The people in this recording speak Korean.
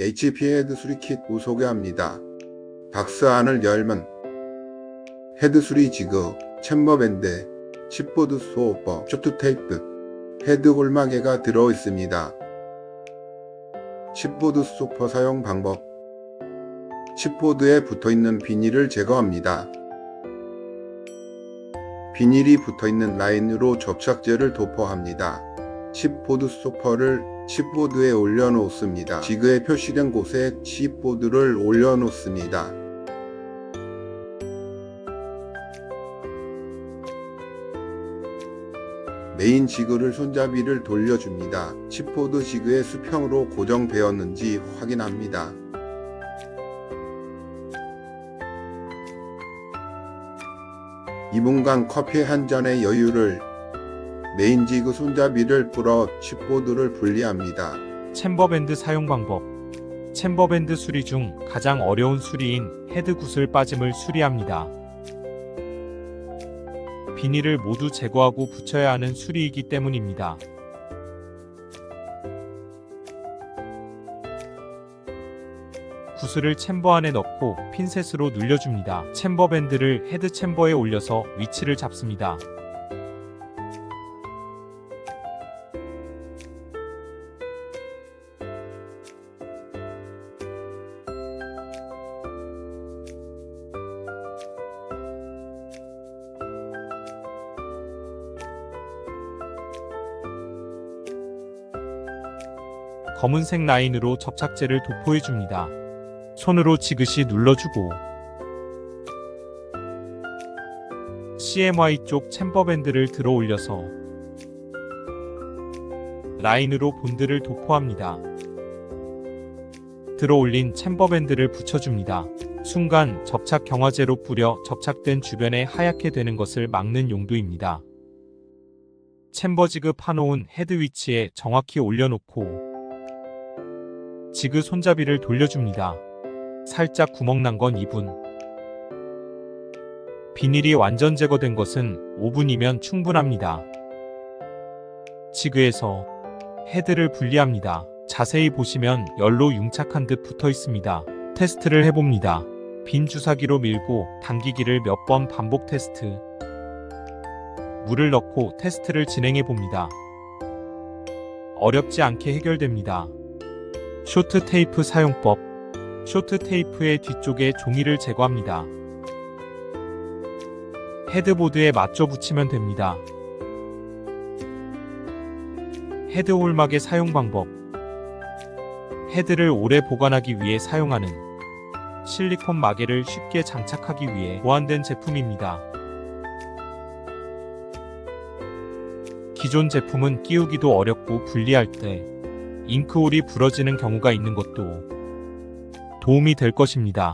HP 헤드 수리킷 후 소개합니다. 박스 안을 열면 헤드 수리 지그, 챔버밴드, 칩보드 소퍼, 쇼트 테이프, 헤드 홀마개가 들어 있습니다. 칩보드 소퍼 사용 방법 칩보드에 붙어있는 비닐을 제거합니다. 비닐이 붙어있는 라인으로 접착제를 도포합니다. 칩보드 소퍼를 칩보드에 올려놓습니다. 지그에 표시된 곳에 칩보드를 올려놓습니다. 메인 지그를 손잡이를 돌려줍니다. 칩보드 지그의 수평으로 고정되었는지 확인합니다. 이분간 커피 한 잔의 여유를 메인 지그 손잡이를 풀어 칩보드를 분리합니다. 챔버밴드 사용 방법. 챔버밴드 수리 중 가장 어려운 수리인 헤드 구슬 빠짐을 수리합니다. 비닐을 모두 제거하고 붙여야 하는 수리이기 때문입니다. 구슬을 챔버 안에 넣고 핀셋으로 눌려줍니다. 챔버 밴드를 헤드 챔버에 올려서 위치를 잡습니다. 검은색 라인으로 접착제를 도포해 줍니다. 손으로 지그시 눌러주고 CMY 쪽 챔버 밴드를 들어 올려서 라인으로 본드를 도포합니다. 들어 올린 챔버 밴드를 붙여줍니다. 순간 접착 경화제로 뿌려 접착된 주변에 하얗게 되는 것을 막는 용도입니다. 챔버 지그 파놓은 헤드 위치에 정확히 올려놓고 지그 손잡이를 돌려줍니다. 살짝 구멍 난 건 2분. 비닐이 완전 제거된 것은 5분이면 충분합니다. 지그에서 헤드를 분리합니다. 자세히 보시면 열로 융착한 듯 붙어 있습니다. 테스트를 해봅니다. 빈 주사기로 밀고 당기기를 몇 번 반복 테스트. 물을 넣고 테스트를 진행해 봅니다. 어렵지 않게 해결됩니다. 쇼트 테이프 사용법. 쇼트 테이프의 뒤쪽에 종이를 제거합니다. 헤드보드에 맞춰 붙이면 됩니다. 헤드 홀막의 사용 방법. 헤드를 오래 보관하기 위해 사용하는 실리콘 마개를 쉽게 장착하기 위해 보완된 제품입니다. 기존 제품은 끼우기도 어렵고 분리할 때 잉크홀이 부러지는 경우가 있는 것도 도움이 될 것입니다.